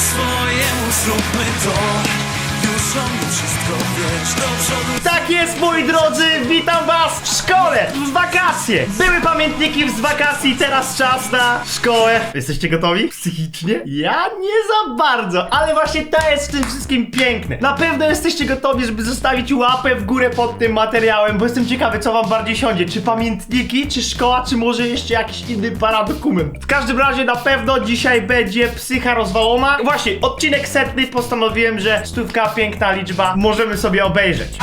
swojemu zróbmy to Wszystko Do przodu Tak jest, moi drodzy, witam was w szkole, w wakacje. Były pamiętniki z wakacji, teraz czas na szkołę. Jesteście gotowi? Psychicznie? Ja nie za bardzo, ale właśnie to jest w tym wszystkim piękne. Na pewno jesteście gotowi, żeby zostawić łapę w górę pod tym materiałem, bo jestem ciekawy, co wam bardziej siądzie. Czy pamiętniki, czy szkoła, czy może jeszcze jakiś inny paradokument. W każdym razie na pewno dzisiaj będzie psycha rozwalona. Właśnie, odcinek setny postanowiłem, że stówka, piękna liczba, możemy sobie obejrzeć.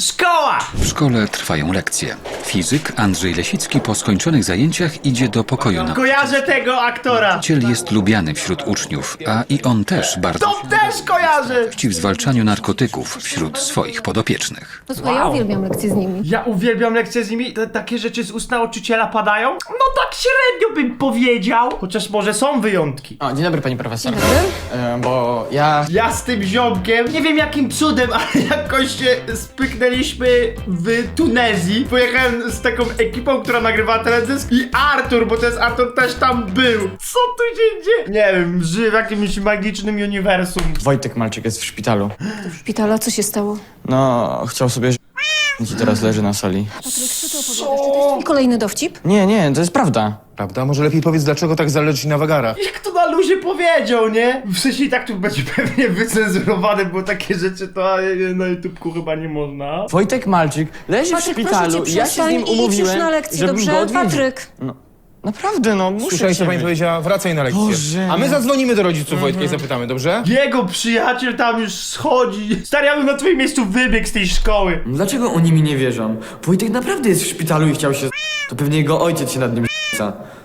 Szkoła! W szkole trwają lekcje. Fizyk Andrzej Lesicki po skończonych zajęciach idzie do pokoju na... Kojarzę tego aktora. Nauczyciel jest lubiany wśród uczniów, a i on też bardzo To też kojarzę! się w zwalczaniu narkotyków wśród swoich podopiecznych. No słuchaj, ja uwielbiam lekcje z nimi. Ja uwielbiam lekcje z nimi. Te, takie rzeczy z ust nauczyciela padają? No tak średnio bym powiedział. Chociaż może są wyjątki. O, dzień dobry pani profesor. Dzień dobry. E, bo ja... Ja z tym ziomkiem, nie wiem jakim cudem, ale jakoś się spyknęliśmy w Tunezji. Pojechałem z taką ekipą, która nagrywa teledysk i Artur, bo to jest Artur też tam był. Co tu się dzieje? Nie wiem, żyję w jakimś magicznym uniwersum. Wojtek Malczyk jest w szpitalu. Szpitala, co się stało? No, chciał sobie i teraz leży na sali. Patryk, co ty opowiadasz? Czy to jest twój kolejny dowcip? Nie, nie, to jest prawda. Prawda? Może lepiej powiedz, dlaczego tak zależy na wagarach. Jak to na luzie powiedział, nie? W sensie i tak tu będzie pewnie wycenzurowane, bo takie rzeczy to e, na YouTubku chyba nie można. Wojtek Malczyk leży w Patryk, proszę szpitalu cię, i ja się z przestań nim i idź już umówiłem, na lekcję, żebym dobrze? go odwiedził. Patryk! No, naprawdę, no, muszę Słyszałeś, co cię pani mieć. powiedziała? Wracaj na lekcję. Boże. A my zadzwonimy do rodziców Wojtka i zapytamy, dobrze? Jego przyjaciel tam już schodzi. Stary, ja bym na twoim miejscu wybiegł z tej szkoły. Dlaczego oni mi nie wierzą? Wojtek naprawdę jest w szpitalu i chciał się z... To pewnie jego ojciec się nad nim.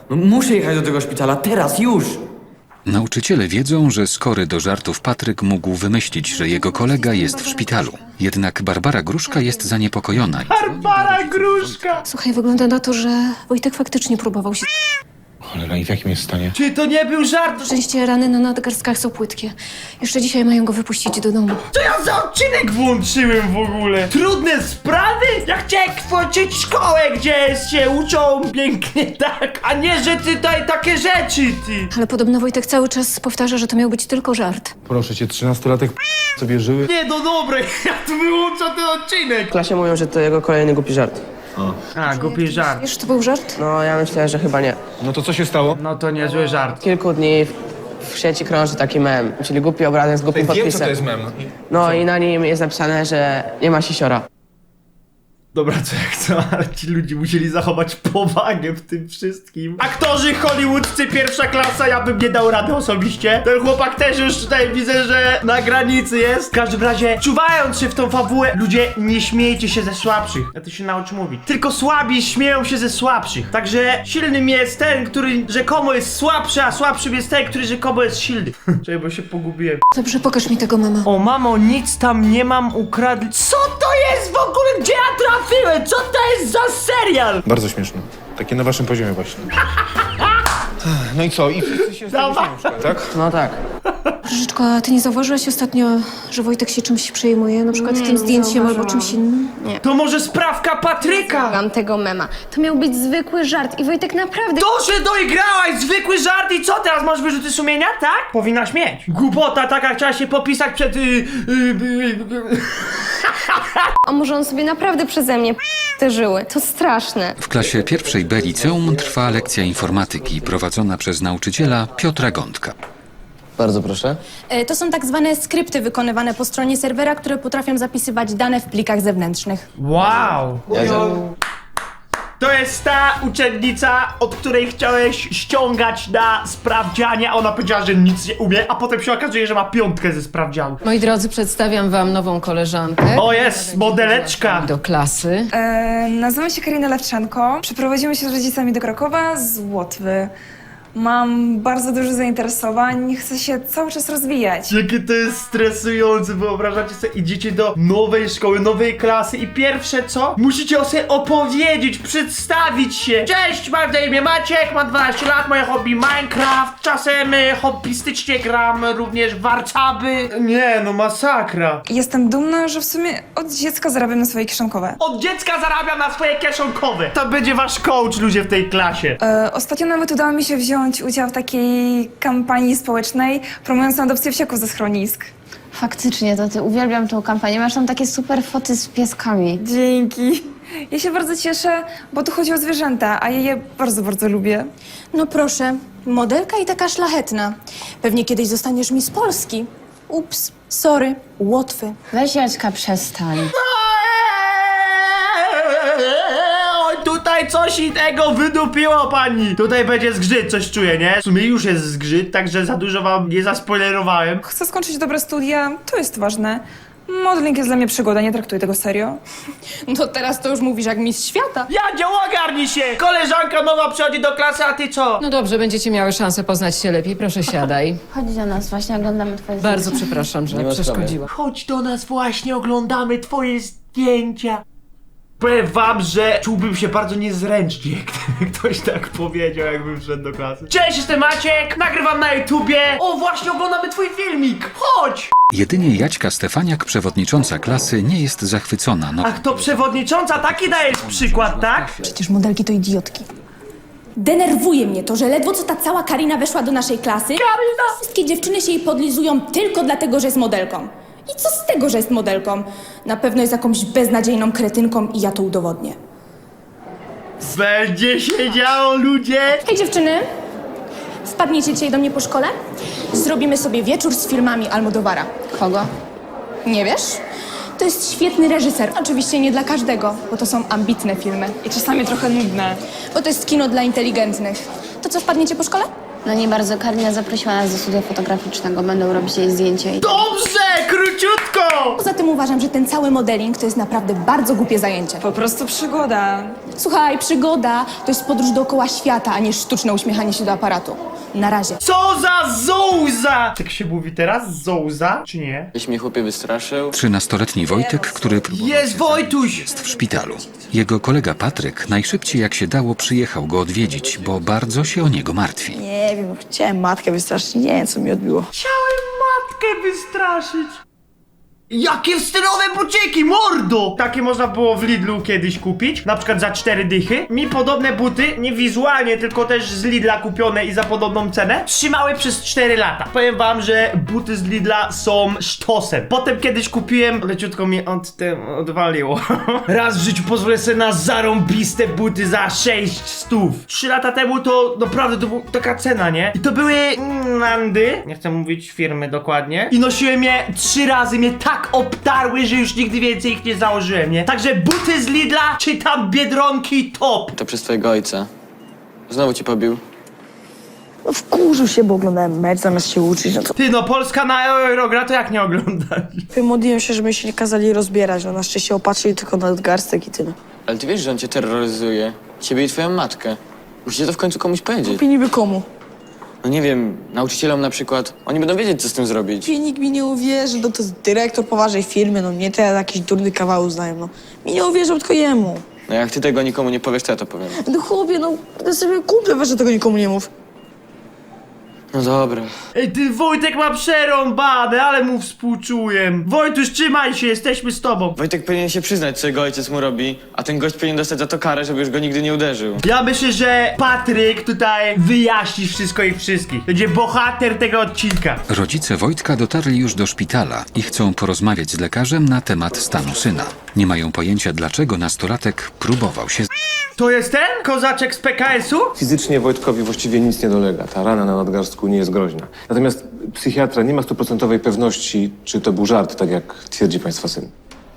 No muszę jechać do tego szpitala, teraz, już! Nauczyciele wiedzą, że skory do żartów Patryk mógł wymyślić, że jego kolega jest w szpitalu. Jednak Barbara Gruszka jest zaniepokojona. Barbara Gruszka! Słuchaj, wygląda na to, że Wojtek faktycznie próbował się... Cholera, i w jakim jest stanie? Czy to nie był żart? Szczęście rany na nadgarstkach są płytkie. Jeszcze dzisiaj mają go wypuścić do domu. Co ja za odcinek włączyłem w ogóle? Trudne sprawy? Ja chciałem włączyć szkołę, gdzie się uczą pięknie tak, a nie, że tutaj takie rzeczy, ty. Ale podobno Wojtek cały czas powtarza, że to miał być tylko żart. Proszę cię, trzynastolatek sobie żyły. Nie, no dobre, ja tu wyłączę ten odcinek. Klasie mówią, że to jego kolejny głupi żart. A, głupi żart. Wiesz, to był żart? No ja myślę, że chyba nie. No to co się stało? No to niezły żart. Kilku dni w, w sieci krąży taki mem, czyli głupi obrazek z głupim Wiem, co podpisem. to jest mem. No i na nim jest napisane, że nie ma sisiora. Dobra, co jak co, ale ci ludzie musieli zachować powagę w tym wszystkim. Aktorzy hollywoodzcy pierwsza klasa, ja bym nie dał rady osobiście. Ten chłopak też już tutaj widzę, że na granicy jest. W każdym razie, czuwając się w tą fabułę, ludzie nie śmiejcie się ze słabszych. Ja to się naucz mówić. Tylko słabi śmieją się ze słabszych. Także silnym jest ten, który rzekomo jest słabszy, a słabszym jest ten, który rzekomo jest silny. Czekaj, bo się pogubiłem. Dobrze, pokaż mi tego, mama. O mamo, nic tam nie mam ukradli. Co to jest w ogóle? Gdzie ja trafiłem? Co to jest za serial? Bardzo śmieszne. Takie na waszym poziomie właśnie. No i co? I wszyscy się szkole, tak? No tak. Różyczko, a ty nie zauważyłaś ostatnio, że Wojtek się czymś przejmuje? Na przykład tym zdjęciem albo czymś innym? To może sprawka Patryka? Mam tego mema. To miał być zwykły żart i Wojtek naprawdę... To, że doigrałaś zwykły żart i co teraz? Masz wyrzuty sumienia, tak? Powinnaś mieć. Głupota taka, chciała się popisać przed... Yy, yy, yy, A może on sobie naprawdę przeze mnie te żyły? To straszne. W klasie pierwszej B liceum trwa lekcja informatyki prowadzona przez nauczyciela Piotra Gądka. Bardzo proszę. E, To są tak zwane skrypty wykonywane po stronie serwera, które potrafią zapisywać dane w plikach zewnętrznych. Wow. To jest ta uczennica, od której chciałeś ściągać na sprawdzianie, a ona powiedziała, że nic nie umie, a potem się okazuje, że ma piątkę ze sprawdzianu. Moi drodzy, przedstawiam wam nową koleżankę. O jest, modeleczka. Do klasy. E, nazywam się Karina Lewczenko. Przeprowadziłam się z rodzicami do Krakowa z Łotwy. Mam bardzo dużo zainteresowań, chcę się cały czas rozwijać. Jakie to jest stresujące, wyobrażacie sobie, idziecie do nowej szkoły, nowej klasy i pierwsze co? Musicie o sobie opowiedzieć, przedstawić się. Cześć, mam na imię Maciek, mam 12 lat, moje hobby Minecraft, czasem y, hobbystycznie gram również w warcaby. Nie, no masakra. Jestem dumna, że w sumie od dziecka zarabiam na swoje kieszonkowe. Od dziecka zarabiam na swoje kieszonkowe. To będzie wasz coach, ludzie w tej klasie. E, ostatnio nawet udało mi się wziąć wziąć udział w takiej kampanii społecznej promującej adopcję wsiaków ze schronisk. Faktycznie, to ty uwielbiam tą kampanię. Masz tam takie super foty z pieskami. Dzięki. Ja się bardzo cieszę, bo tu chodzi o zwierzęta, a ja je bardzo, bardzo lubię. No proszę, modelka i taka szlachetna. Pewnie kiedyś zostaniesz mi z Polski. Ups, sorry, Łotwy. Weź Jaćka, przestań. tutaj coś innego wydupiło pani. Tutaj będzie zgrzyt, coś czuję, nie? W sumie już jest zgrzyt, także za dużo wam nie zaspoilerowałem. Chcę skończyć dobre studia, to jest ważne. Modeling jest dla mnie przygoda, nie traktuję tego serio. No teraz to już mówisz jak mistrz świata. Jadzio, ogarnij się! Koleżanka nowa przychodzi do klasy, a ty co? No dobrze, będziecie miały szansę poznać się lepiej. Proszę siadaj. Chodź do nas, właśnie oglądamy twoje Bardzo przepraszam, że Nie ma sprawy. przeszkodziła. Chodź do nas, właśnie oglądamy twoje zdjęcia. Powiem wam, że czułbym się bardzo niezręcznie, gdyby ktoś tak powiedział, jakbym wszedł do klasy. Cześć, jestem Maciek, nagrywam na YouTubie. O, właśnie oglądamy twój filmik. Chodź! Jedynie Jaćka Stefaniak, przewodnicząca klasy, nie jest zachwycona. No, Ach, to przewodnicząca, taki dajesz przykład, tak? Przecież modelki to idiotki. Denerwuje mnie to, że ledwo co ta cała Karina weszła do naszej klasy. Karina! Wszystkie dziewczyny się jej podlizują tylko dlatego, że jest modelką. I co z tego, że jest modelką? Na pewno jest jakąś beznadziejną kretynką i ja to udowodnię. Będzie się działo, ludzie! Hej dziewczyny! Wpadniecie dzisiaj do mnie po szkole? Zrobimy sobie wieczór z filmami Almodowara. Kogo? Nie wiesz? To jest świetny reżyser. Oczywiście nie dla każdego, bo to są ambitne filmy. I czasami trochę nudne. Bo to jest kino dla inteligentnych. To co, wpadniecie po szkole? No nie bardzo. Karina zaprosiła nas do studia fotograficznego. Będą robić jej zdjęcia i... Dobrze, króciutko! Poza tym uważam, że ten cały modeling to jest naprawdę bardzo głupie zajęcie. Po prostu przygoda. Słuchaj, przygoda to jest podróż dookoła świata, a nie sztuczne uśmiechanie się do aparatu. Na razie. Co za zouza! Tak się mówi teraz? Zouza, czy nie? Byś mnie chłopie wystraszył. 13-letni Wojtek, który próbował Jest Wojtuś! jest w szpitalu. Jego kolega Patryk najszybciej jak się dało przyjechał go odwiedzić, bo bardzo się o niego martwi. Nie wiem, chciałem matkę wystraszyć, nie wiem co mi odbiło. Chciałem matkę wystraszyć. Jakie stylowe buciki, mordo! Takie można było w Lidlu kiedyś kupić, na przykład za cztery dychy. Mi podobne buty, nie wizualnie, tylko też z Lidla kupione i za podobną cenę, trzymały przez 4 lata. Powiem wam, że buty z Lidla są sztosem. Potem kiedyś kupiłem, leciutko mnie od tym odwaliło. Raz w życiu pozwolę sobie na zarąbiste buty za 6 stów. 3 lata temu to naprawdę to była taka cena, nie? I to były Nandy, nie chcę mówić firmy dokładnie. I nosiłem je trzy razy, mnie tak obtarły, że już nigdy więcej ich nie założyłem, nie? Także buty z Lidla, czy tam Biedronki, top. To przez twojego ojca. Znowu ci pobił. No wkurzył się, bo oglądałem mecz zamiast się uczyć, no to... Ty no, Polska na Eurogra to jak nie oglądać? Modliłem się, żeby się nie kazali rozbierać, no na szczęście opatrzyli tylko nadgarstek i tyle. Ale ty wiesz, że on cię terroryzuje. Ciebie i twoją matkę. Musicie to w końcu komuś powiedzieć. I niby komu? No nie wiem, nauczycielom na przykład. Oni będą wiedzieć, co z tym zrobić. I nikt mi nie uwierzy, no to jest dyrektor poważnej firmy, no nie teraz jakiś durny kawał uznają, no. Mi nie uwierzą, tylko jemu. No jak ty tego nikomu nie powiesz, to ja to powiem. No chłopie, no to sobie kumple weź, że tego nikomu nie mów. No dobra. Ej, ty Wojtek ma przerąbane, ale mu współczuję. Wojtuś, trzymaj się, jesteśmy z tobą. Wojtek powinien się przyznać, co jego ojciec mu robi, a ten gość powinien dostać za to karę, żeby już go nigdy nie uderzył. Ja myślę, że Patryk tutaj wyjaśni wszystko i wszystkich. Będzie bohater tego odcinka. Rodzice Wojtka dotarli już do szpitala i chcą porozmawiać z lekarzem na temat stanu syna. Nie mają pojęcia, dlaczego nastolatek próbował się To jest ten kozaczek z PKS-u? Fizycznie Wojtkowi właściwie nic nie dolega. Ta rana na nadgarstku nie jest groźna. Natomiast psychiatra nie ma stuprocentowej pewności, czy to był żart, tak jak twierdzi państwa syn.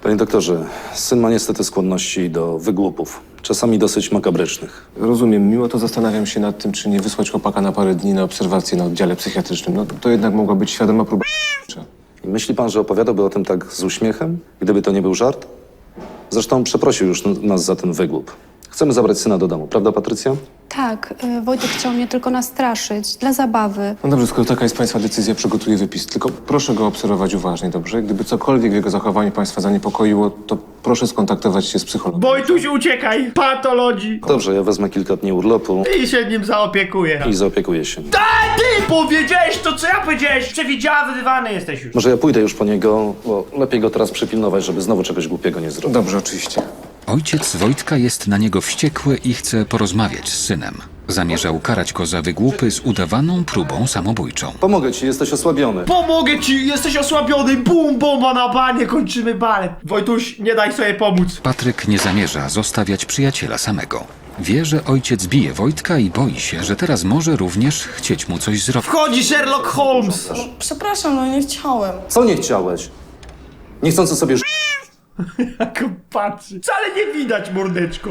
Panie doktorze, syn ma niestety skłonności do wygłupów, czasami dosyć makabrycznych. Rozumiem, mimo to zastanawiam się nad tym, czy nie wysłać chłopaka na parę dni na obserwację na oddziale psychiatrycznym. No to jednak mogła być świadoma próba. I myśli pan, że opowiadałby o tym tak z uśmiechem, gdyby to nie był żart? Zresztą przeprosił już n- nas za ten wygłup. Chcemy zabrać syna do domu, prawda Patrycja? Tak, y, Wojtek chciał mnie tylko nastraszyć, dla zabawy. No dobrze, skoro taka jest państwa decyzja, przygotuję wypis. Tylko proszę go obserwować uważnie, dobrze? Gdyby cokolwiek w jego zachowaniu państwa zaniepokoiło, to proszę skontaktować się z psychologiem. Wojtuś, uciekaj! Patologii! Dobrze, ja wezmę kilka dni urlopu I się nim zaopiekuję. i zaopiekuję się. A ty powiedziałeś to, co ja powiedziałeś! Przewidywany jesteś już. Może ja pójdę już po niego, bo lepiej go teraz przypilnować, żeby znowu czegoś głupiego nie zrobił. Dobrze, oczywiście. Ojciec Wojtka jest na niego wściekły i chce porozmawiać z synem. Zamierzał karać go za wygłupy z udawaną próbą samobójczą. Pomogę ci, jesteś osłabiony. Pomogę ci, jesteś osłabiony, bum, bomba na banie, kończymy balet. Wojtuś, nie daj sobie pomóc. Patryk nie zamierza zostawiać przyjaciela samego. Wie, że ojciec bije Wojtka i boi się, że teraz może również chcieć mu coś zrobić. Wchodzi Sherlock Holmes. Przepraszam, no nie chciałem. Co nie chciałeś? Niechcący sobie Jak on patrzy. Wcale nie widać, mordeczko.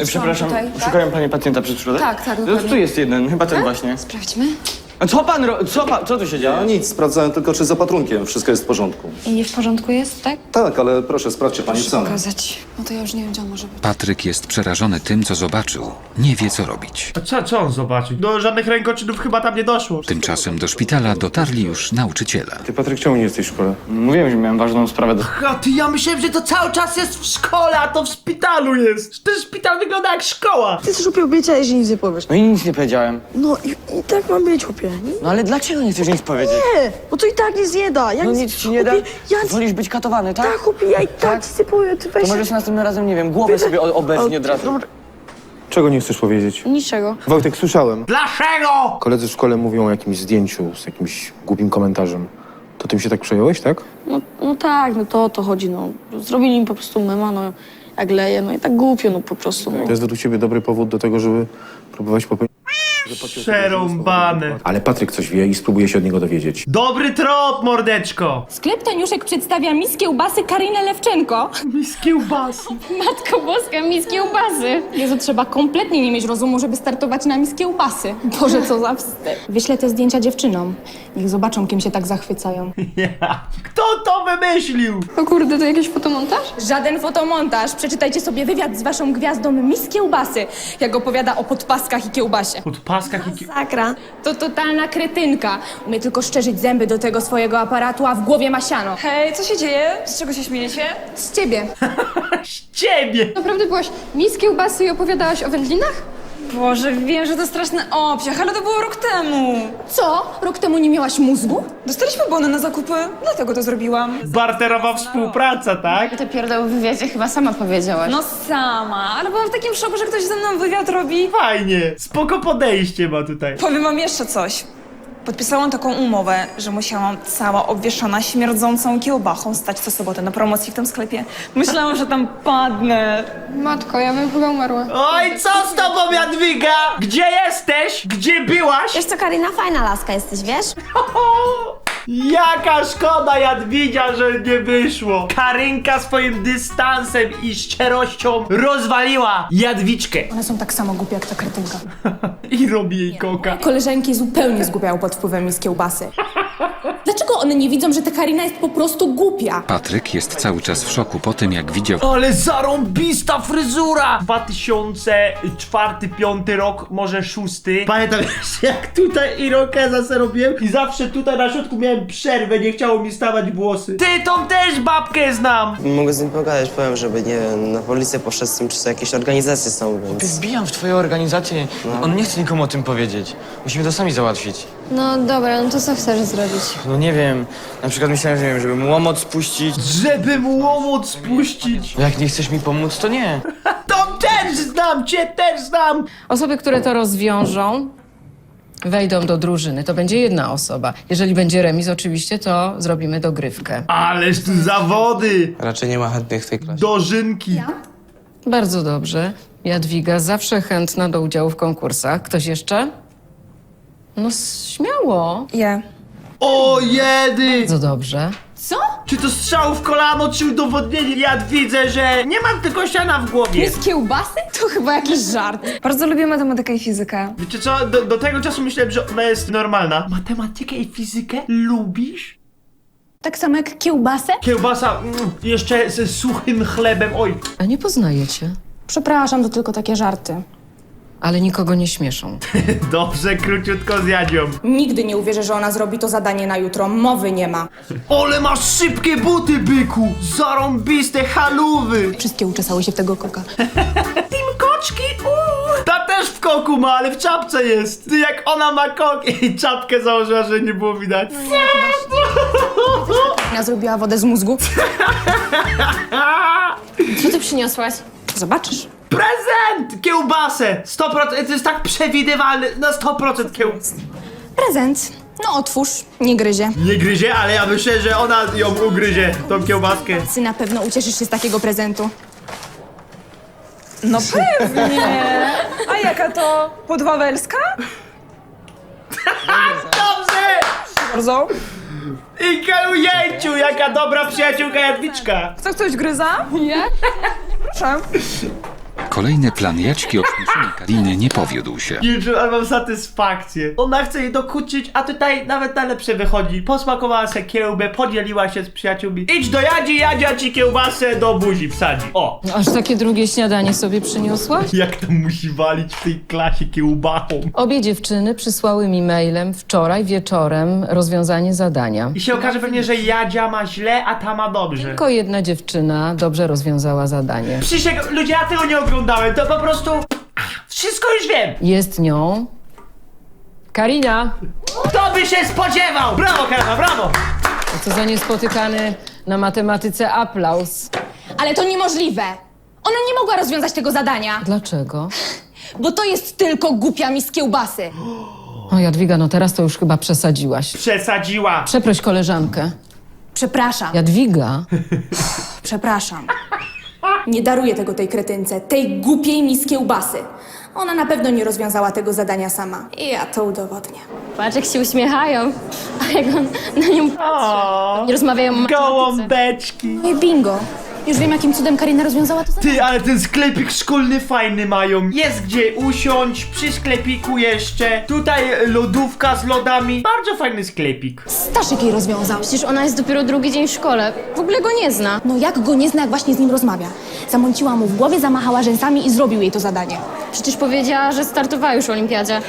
E, Przepraszam, szukają pani pacjenta przez przypadek? Tak, tak, No, dokładnie. tu jest jeden, chyba ten właśnie. Sprawdźmy. A co pan ro... co, pa... co tu się dzieje? Nic, sprawdzałem tylko, czy z opatrunkiem wszystko jest w porządku. I nie w porządku jest, tak? Tak, ale proszę, sprawdźcie pani sam. Pokazać. No to ja już nie wiem, gdzie on może być. Patryk jest przerażony tym, co zobaczył. Nie wie, co robić. A co, co on zobaczył? Do żadnych rękoczynów chyba tam nie doszło. Tymczasem do szpitala dotarli już nauczyciele. Ty, Patryk, czemu nie jesteś w szkole? Mówiłem, że miałem ważną sprawę do... A ty, ja myślałem, że to cały czas jest w szkole, a to w szpitalu jest. Ten szpital wygląda jak szkoła. Ty też chłopie obiecałeś, że nic nie powiesz. No i nic nie powiedziałem. No i, i tak ma być, chłopie. No ale dlaczego nie chcesz nic powiedzieć? Nie, bo to i tak nic nie da. Ja No nic ci nie da? chłopie, Ja nic... Wolisz być katowany, tak? Tak, chłopie, ja i tak nic nie powiem. Ty weź... To następnym razem, nie wiem, głowę sobie o- obecnie od razu. Czego nie chcesz powiedzieć? Niczego. Wojtek, słyszałem. Dlaczego? Koledzy w szkole mówią o jakimś zdjęciu z jakimś głupim komentarzem. To tym się tak przejąłeś, tak? No, no tak, no to o to chodzi, no. Zrobili mi po prostu mema, no jak leje, no i tak głupio, no po prostu. No. To jest według ciebie dobry powód do tego, żeby próbować popełnić... Przerąbane. Ale Patryk coś wie i spróbuje się od niego dowiedzieć. Dobry trop, mordeczko. Sklep Taniuszek przedstawia mis kiełbasy Karinę Lewczenko. Mis kiełbasy. Matko Boska, mis kiełbasy. Jezu, trzeba kompletnie nie mieć rozumu, żeby startować na mis kiełbasy. Boże, co za wstyd. Wyślę te zdjęcia dziewczynom. Niech zobaczą, kim się tak zachwycają. Ja. Kto to wymyślił? O kurde, to jakiś fotomontaż? Żaden fotomontaż. Przeczytajcie sobie wywiad z waszą gwiazdą Miss Kiełbasy, jak opowiada o podpaskach i kiełbasie. Pod paskach i... ki- Sakra. To totalna kretynka. Umie tylko szczerzyć zęby do tego swojego aparatu, a w głowie ma siano. Hej, co się dzieje? Z czego się śmiejecie? Z ciebie. Ciebie. Naprawdę byłaś mis kiełbasy i opowiadałaś o wędlinach? Boże, wiem, że to straszny obciach, ale to było rok temu. Co? Rok temu nie miałaś mózgu? Dostaliśmy bony na zakupy, dlatego to zrobiłam. Barterowa współpraca, tak? Te pierdoły w wywiadzie chyba sama powiedziałaś. No sama, ale byłam w takim szoku, że ktoś ze mną wywiad robi. Fajnie. Spoko podejście ma tutaj. Powiem wam jeszcze coś. Podpisałam taką umowę, że musiałam cała obwieszona śmierdzącą kiełbachą stać co sobotę na promocji w tym sklepie. Myślałam, że tam padnę. Matko, ja bym chyba umarła. Oj, co z tobą, Jadwiga? Gdzie jesteś? Gdzie byłaś? Wiesz co, Karina, fajna laska jesteś, wiesz? Jaka szkoda, Jadwigia, że nie wyszło. Karynka swoim dystansem i szczerością rozwaliła Jadwiczkę. One są tak samo głupie jak ta kretynka. I robi jej koka. Koleżanki zupełnie zgubiały pod wpływem Miss Kiełbasy. Dlaczego one nie widzą, że ta Karina jest po prostu głupia? Patryk jest cały czas w szoku po tym, jak widział Ale zarąbista fryzura! 2004-2005 rok, może szósty. Pamiętam jeszcze jak tutaj irokeza se robiłem i zawsze tutaj na środku miałem przerwę, nie chciało mi stawać włosy. Ty tą też babkę znam! Mogę z nim pogadać, powiem, żeby nie wiem, na policję poszedł z tym, czy są jakieś organizacje są, więc... Wbijam w twoją organizację. On nie chce nikomu o tym powiedzieć. Musimy to sami załatwić. No dobra, no to co chcesz zrobić? No nie wiem, na przykład myślałem, że nie wiem, żeby mu łomot spuścić. Żeby mu łomot spuścić. No jak nie chcesz mi pomóc, to nie. To też znam, cię też znam! Osoby, które to rozwiążą, wejdą do drużyny. To będzie jedna osoba. Jeżeli będzie remis, oczywiście, to zrobimy dogrywkę. Ależ tu zawody! Raczej nie ma chętnych w tej klasie. Dożynki. Bardzo dobrze. Jadwiga zawsze chętna do udziału w konkursach. Ktoś jeszcze? No śmiało. Ja. O jedy! Bardzo dobrze. Co? Czy to strzał w kolano, czy udowodnienie? Ja widzę, że nie mam tylko siana w głowie. Miss Kiełbasy? To chyba jakiś żart. Bardzo lubię matematykę i fizykę. Wiecie co, do, do tego czasu myślałem, że ona jest normalna. Matematykę i fizykę lubisz? Tak samo jak kiełbasę? Kiełbasa, mm, jeszcze ze suchym chlebem, oj. A nie poznajecie, Przepraszam, to tylko takie żarty. Ale nikogo nie śmieszą. Dobrze, króciutko zjadzią. Nigdy nie uwierzę, że ona zrobi to zadanie na jutro. Mowy nie ma. Ole masz szybkie buty, byku! Zarąbiste halówy! Wszystkie uczesały się w tego koka. Team koczki, uuu! Ta też w koku ma, ale w czapce jest. Ty jak ona ma kok i czapkę założyła, że nie było widać. Ja zrobiła wodę z mózgu. Co ty przyniosłaś? Zobaczysz. Prezent! Kiełbasę! 100%, to jest tak przewidywalne, na 100% kiełbas. Prezent. No otwórz, nie gryzie. Nie gryzie, ale ja myślę, że ona ją ugryzie, tą kiełbaskę. Ty na pewno ucieszysz się z takiego prezentu. No pewnie. A jaka to? Podwawelska? Dobrze! Bardzo. I ujęciu, jaka dobra przyjaciółka Jadwiczka. Chce ktoś gryza? Nie. Proszę. Kolejny plan Jaćki o śmieszeniu Kariny nie powiódł się. Jezu, ale mam satysfakcję. Ona chce jej dokuczyć, a tutaj nawet najlepsze wychodzi. Posmakowała se kiełbę, podzieliła się z przyjaciółmi. Idź do Jadzi, Jadzia ci kiełbasę do buzi wsadzi. O! Aż takie drugie śniadanie sobie przyniosłaś? Jak to musi walić w tej klasie kiełbachą. Obie dziewczyny przysłały mi mailem wczoraj wieczorem rozwiązanie zadania. I się okaże pewnie, że Jadzia ma źle, a ta ma dobrze. Tylko jedna dziewczyna dobrze rozwiązała zadanie. Przysięgam, ludzie, ja tego nie oglądałem, to po prostu... Wszystko już wiem! Jest nią Karina. Kto by się spodziewał? Brawo, Karma, brawo! Co za niespotykany na matematyce aplauz. Ale to niemożliwe. Ona nie mogła rozwiązać tego zadania, Dlaczego? bo to jest tylko głupia mi z kiełbasy. O Jadwiga, no teraz to już chyba przesadziłaś. Przesadziła. Przeproś koleżankę. Przepraszam, Jadwiga. przepraszam. Nie daruję tego tej kretynce, tej głupiej mi z kiełbasy. Ona na pewno nie rozwiązała tego zadania sama. I ja to udowodnię. Patrz, jak się uśmiechają. A jak on na nią O, nie rozmawiają o matematyce. gołąbeczki. No i bingo. Już wiem, jakim cudem Karina rozwiązała to zadanie. Ty, ale ten sklepik szkolny fajny mają. Jest gdzie usiąść, przy sklepiku jeszcze. Tutaj lodówka z lodami. Bardzo fajny sklepik. Staszek jej rozwiązał. Przecież ona jest dopiero drugi dzień w szkole. W ogóle go nie zna. No jak go nie zna, jak właśnie z nim rozmawia? Zamąciła mu w głowie, zamachała rzęsami i zrobił jej to zadanie. Przecież powiedziała, że startowała już w olimpiadzie.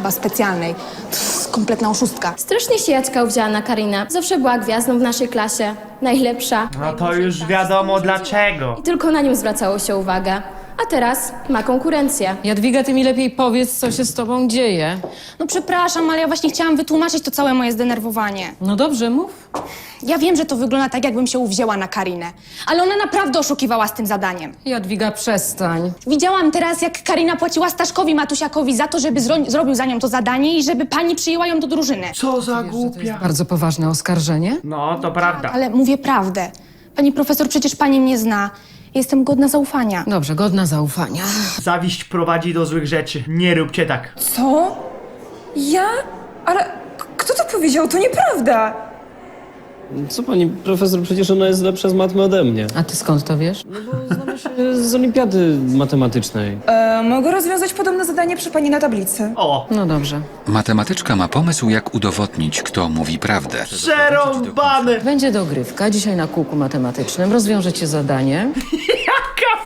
Chyba specjalnej. Pff, kompletna oszustka. Strasznie się Jacka uwzięła na Karinę. Zawsze była gwiazdą w naszej klasie. Najlepsza. No to już wiadomo dlaczego. I tylko na nią zwracało się uwagę. A teraz ma konkurencję. Jadwiga, ty mi lepiej powiedz, co się z tobą dzieje. No przepraszam, ale ja właśnie chciałam wytłumaczyć to całe moje zdenerwowanie. No dobrze, mów. Ja wiem, że to wygląda tak, jakbym się uwzięła na Karinę. Ale ona naprawdę oszukiwała z tym zadaniem. Jadwiga, przestań. Widziałam teraz, jak Karina płaciła Staszkowi Matusiakowi za to, żeby zro- zrobił za nią to zadanie i żeby pani przyjęła ją do drużyny. Co za głupia. Bardzo poważne oskarżenie. No, to prawda. Ale mówię prawdę. Pani profesor, przecież pani mnie zna. Jestem godna zaufania. Dobrze, godna zaufania. Zawiść prowadzi do złych rzeczy. Nie róbcie tak. Co? Ja? Ale k- kto to powiedział? To nieprawda. Co pani profesor, przecież ona jest lepsza z matmy ode mnie. A ty skąd to wiesz? Z olimpiady matematycznej. E, mogę rozwiązać podobne zadanie przy pani na tablicy. O, No dobrze. Matematyczka ma pomysł, jak udowodnić, kto mówi prawdę. przerąbane. Będzie dogrywka. Dzisiaj na kółku matematycznym rozwiążecie zadanie.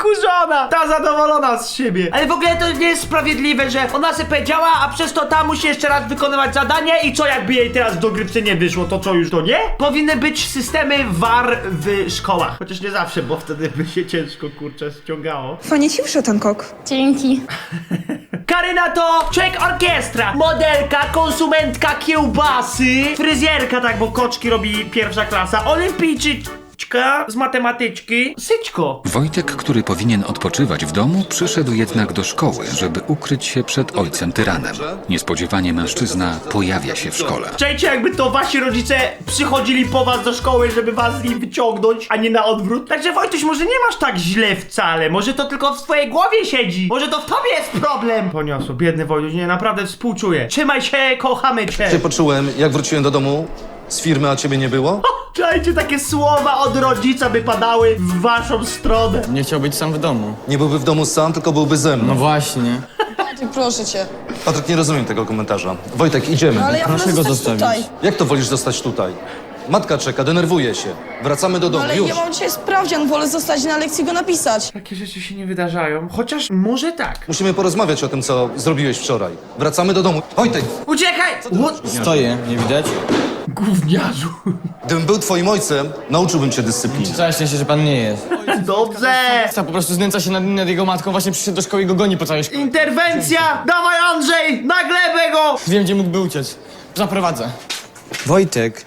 Jaka kurzona! Ta zadowolona z siebie. Ale w ogóle to nie jest sprawiedliwe, że ona se powiedziała, a przez to ta musi jeszcze raz wykonywać zadanie i co jakby jej teraz w dogrywce nie wyszło, to co już to nie? Powinny być systemy VAR w szkołach. Chociaż nie zawsze, bo wtedy by się ciężko kurczę ściągało. Fajnie ci wyszedł ten kok. Dzięki. Karyna to człowiek orkiestra, modelka, konsumentka kiełbasy, fryzjerka, tak, bo koczki robi pierwsza klasa, z matematyczki, syćko. Wojtek, który powinien odpoczywać w domu, przyszedł jednak do szkoły, żeby ukryć się przed ojcem tyranem. Niespodziewanie mężczyzna pojawia się w szkole. Czajcie, jakby to wasi rodzice przychodzili po was do szkoły, żeby was z niej wyciągnąć, a nie na odwrót. Także Wojtuś, może nie masz tak źle wcale, może to tylko w twojej głowie siedzi, może to w tobie jest problem. Poniosło, biedny Wojtuś, nie, naprawdę współczuję. Trzymaj się, kochamy cię. Cię poczułem, jak wróciłem do domu z firmy, a ciebie nie było. Czajcie, takie słowa od rodzica by padały w waszą stronę. Nie chciał być sam w domu. Nie byłby w domu sam, tylko byłby ze mną. No właśnie. Patryk, proszę cię. Patryk, nie rozumiem tego komentarza. Wojtek, idziemy. No ale ja Proszę wolę go zostać zostawić. tutaj. Jak to wolisz zostać tutaj? Matka czeka, denerwuje się. Wracamy do No domu, ale już. ja mam dzisiaj sprawdzian, wolę zostać na lekcji i go napisać. Takie rzeczy się nie wydarzają, chociaż może tak. Musimy porozmawiać o tym, co zrobiłeś wczoraj. Wracamy do domu. Wojtek, Uciekaj! What? Stoję, nie widać? Gówniarzu. gdybym był twoim ojcem, nauczyłbym cię dyscypliny. Całe szczęście, że pan nie jest. Dobrze. Po prostu znęca się nad, nad jego matką, właśnie przyszedł do szkoły i go goni po całej szkole. Interwencja! Dawaj Andrzej! Na glebę go! Wiem, gdzie mógłby uciec. Zaprowadzę. Wojtek.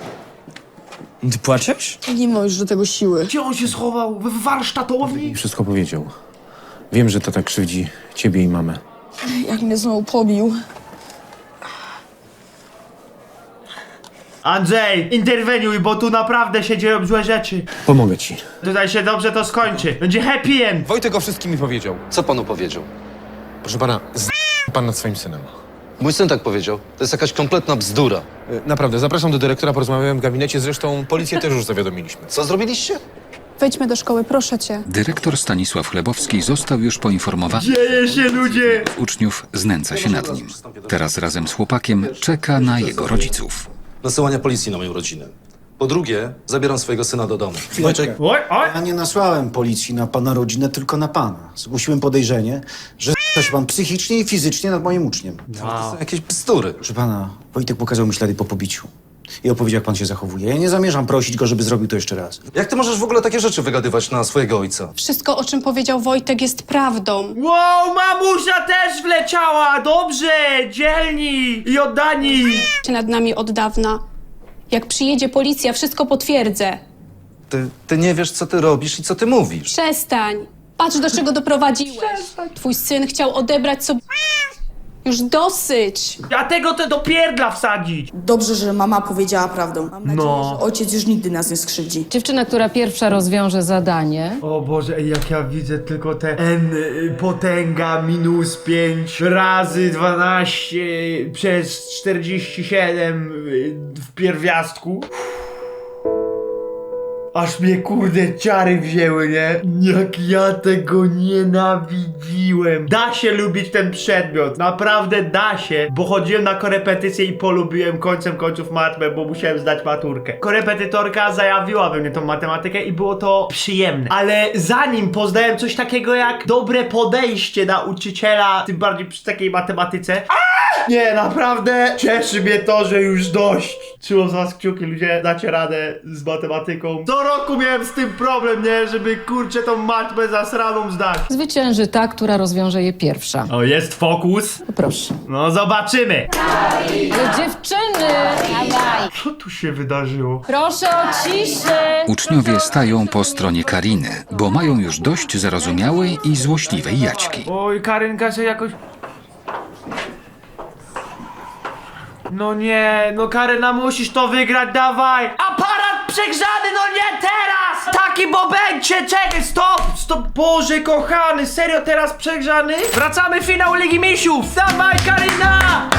Ty płaczesz? Nie ma już do tego siły. Gdzie on się schował? W warsztatowni? Wszystko powiedział. Wiem, że to tak krzywdzi ciebie i mamę. Jak mnie znowu pobił. Andrzej, interweniuj, bo tu naprawdę się dzieją złe rzeczy. Pomogę ci. Tutaj się dobrze to skończy. Będzie happy end. Wojtek o wszystkim mi powiedział. Co panu powiedział? Proszę pana, z... pan nad swoim synem. Mój syn tak powiedział. To jest jakaś kompletna bzdura. Y, Naprawdę, zapraszam do dyrektora, porozmawiałem w gabinecie, zresztą policję też już zawiadomiliśmy. Co zrobiliście? Wejdźmy do szkoły, proszę cię. Dyrektor Stanisław Chlebowski został już poinformowany. Dzieje się, ludzie! Uczniów znęca się nad nim. Teraz razem z chłopakiem czeka na jego rodziców. Nasyłania policji na moją rodzinę. Po drugie, zabieram swojego syna do domu. Wojtek, Oj, oj! Ja nie nasłałem policji na pana rodzinę, tylko na pana. Zgłosiłem podejrzenie, że się pan psychicznie i fizycznie nad moim uczniem. to są jakieś bzdury. Proszę pana, Wojtek pokazał mi ślady po pobiciu. I opowiedział, jak pan się zachowuje. Ja nie zamierzam prosić go, żeby zrobił to jeszcze raz. Jak ty możesz w ogóle takie rzeczy wygadywać na swojego ojca? Wszystko, o czym powiedział Wojtek, jest prawdą. Wow, mamusia też wleciała! Dobrze, dzielni i oddani! Nad nami od dawna. Jak przyjedzie policja, wszystko potwierdzę. Ty, ty nie wiesz, co ty robisz i co ty mówisz. Przestań. Patrz, do czego doprowadziłeś. Twój syn chciał odebrać sobie... Już dosyć. Ja tego to do pierdla wsadzić! Dobrze, że mama powiedziała prawdę. Mam nadzieję, No. że ojciec już nigdy nas nie skrzywdzi. Dziewczyna, która pierwsza rozwiąże zadanie, O Boże, ej, jak ja widzę tylko te n y, potęga minus 5 razy 12 przez 47 y, w pierwiastku. Aż mnie kurde ciary wzięły, nie? Jak ja tego nienawidziłem. Da się lubić ten przedmiot, naprawdę da się, bo chodziłem na korepetycję i polubiłem końcem końców matmę, bo musiałem zdać maturkę. Korepetytorka zajawiła we mnie tą matematykę i było to przyjemne. Ale zanim poznałem coś takiego jak dobre podejście nauczyciela, tym bardziej przy takiej matematyce, nie, naprawdę cieszy mnie to, że już dość. Trzymam z was kciuki, ludzie, dacie radę z matematyką. Co roku miałem z tym problem, nie? Żeby kurczę tą matmę zasraną zdać. zwycięży ta, która rozwiąże je pierwsza. O, jest fokus. Proszę. No zobaczymy. Dziewczyny! Co tu się wydarzyło? Proszę o ciszę! Uczniowie stają po stronie Kariny, bo mają już dość zarozumiałej i złośliwej Jaćki. Oj, Karynka się jakoś... No nie, no Karyna musisz to wygrać, dawaj! Aparat przegrzany, no nie teraz! Taki momencie, czekaj, stop, stop! Boże kochany, serio teraz przegrzany? Wracamy finał Ligi Misiów! Dawaj Karyna!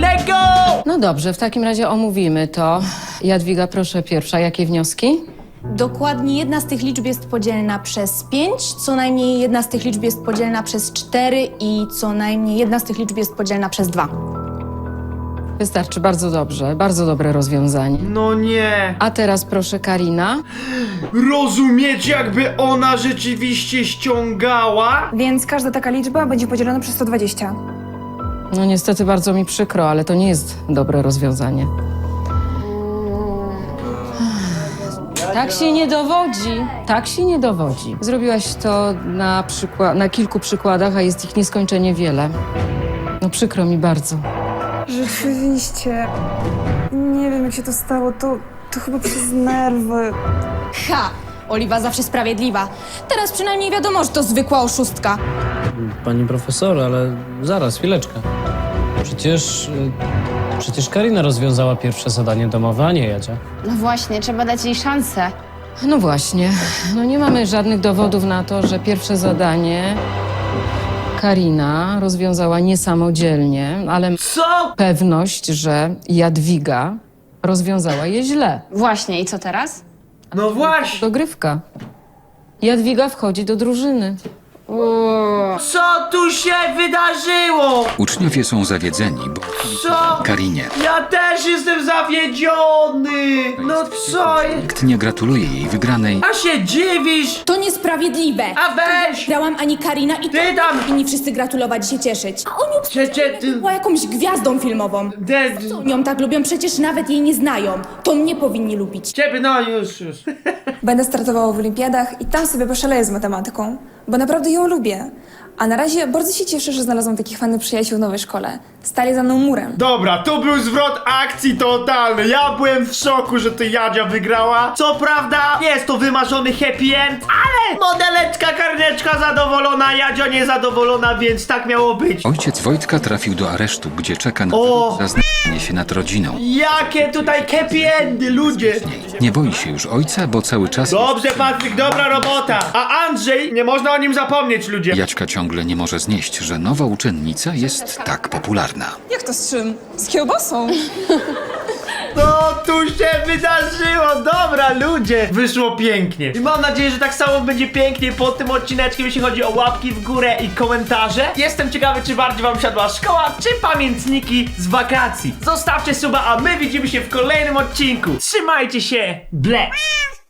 Let go! No dobrze, w takim razie omówimy to. Jadwiga, proszę pierwsza, jakie wnioski? Dokładnie jedna z tych liczb jest podzielna przez 5, co najmniej jedna z tych liczb jest podzielna przez 4 i co najmniej jedna z tych liczb jest podzielna przez 2. Wystarczy, bardzo dobrze, bardzo dobre rozwiązanie. No nie. A teraz proszę Karina. Rozumiecie, jakby ona rzeczywiście ściągała? Więc każda taka liczba będzie podzielona przez 120. No niestety bardzo mi przykro, ale to nie jest dobre rozwiązanie. Tak się nie dowodzi. Tak się nie dowodzi. Zrobiłaś to na, przykła- na kilku przykładach, a jest ich nieskończenie wiele. No przykro mi bardzo. Rzeczywiście. Nie wiem, jak się to stało. To, to chyba przez nerwy. Ha! Oliwa zawsze sprawiedliwa. Teraz przynajmniej wiadomo, że to zwykła oszustka. Pani profesor, ale zaraz, chwileczkę. Przecież... y, Przecież Karina rozwiązała pierwsze zadanie domowe, a nie Jadzia. No właśnie, trzeba dać jej szansę. No właśnie. No nie mamy żadnych dowodów na to, że pierwsze zadanie Karina rozwiązała niesamodzielnie, ale Co? pewność, że Jadwiga rozwiązała je źle. Właśnie, i co teraz? No właśnie. Dogrywka. Jadwiga wchodzi do drużyny. Co tu się wydarzyło? Uczniowie są zawiedzeni, bo Co? Karinie Ja też jestem zawiedziony! No co nikt nie gratuluje jej wygranej, A się dziwisz? To niesprawiedliwe. A weź! Grałam ani Karina i Ty tam! powinni wszyscy gratulować i się cieszyć. A oni Przecie ty... była jakąś gwiazdą filmową. De... Co ją tak lubią? Przecież nawet jej nie znają. To mnie powinni lubić. Ciebie, no już, już. Będę startowała w olimpiadach i tam sobie poszaleję z matematyką, bo naprawdę ją lubię. A na razie bardzo się cieszę, że znalazłam takich fajnych przyjaciół w nowej szkole. Stali za mną murem. Dobra, tu był zwrot akcji totalny. Ja byłem w szoku, że to Jadzia wygrała. Co prawda, jest to wymarzony happy end, ale modeleczka, karneczka zadowolona, Jadzia niezadowolona, więc tak miało być. Ojciec Wojtka trafił do aresztu, gdzie czeka na O! za znalezienie się nad rodziną. Jakie tutaj happy endy, ludzie. Nie boi się już ojca, bo cały czas Dobrze, Patryk, dobra robota. A Andrzej, nie można o nim zapomnieć, ludzie. Jaćka ciągle nie może znieść, że nowa uczennica jest tak popularna. Jak to z czym? Z kiełbasą. No tu się wydarzyło, dobra ludzie Wyszło pięknie. I mam nadzieję, że tak samo będzie pięknie pod tym odcineczkiem Jeśli chodzi o łapki w górę i komentarze. Jestem ciekawy, czy bardziej wam siadła szkoła, czy pamiętniki z wakacji. Zostawcie suba, a my widzimy się w kolejnym odcinku. Trzymajcie się, ble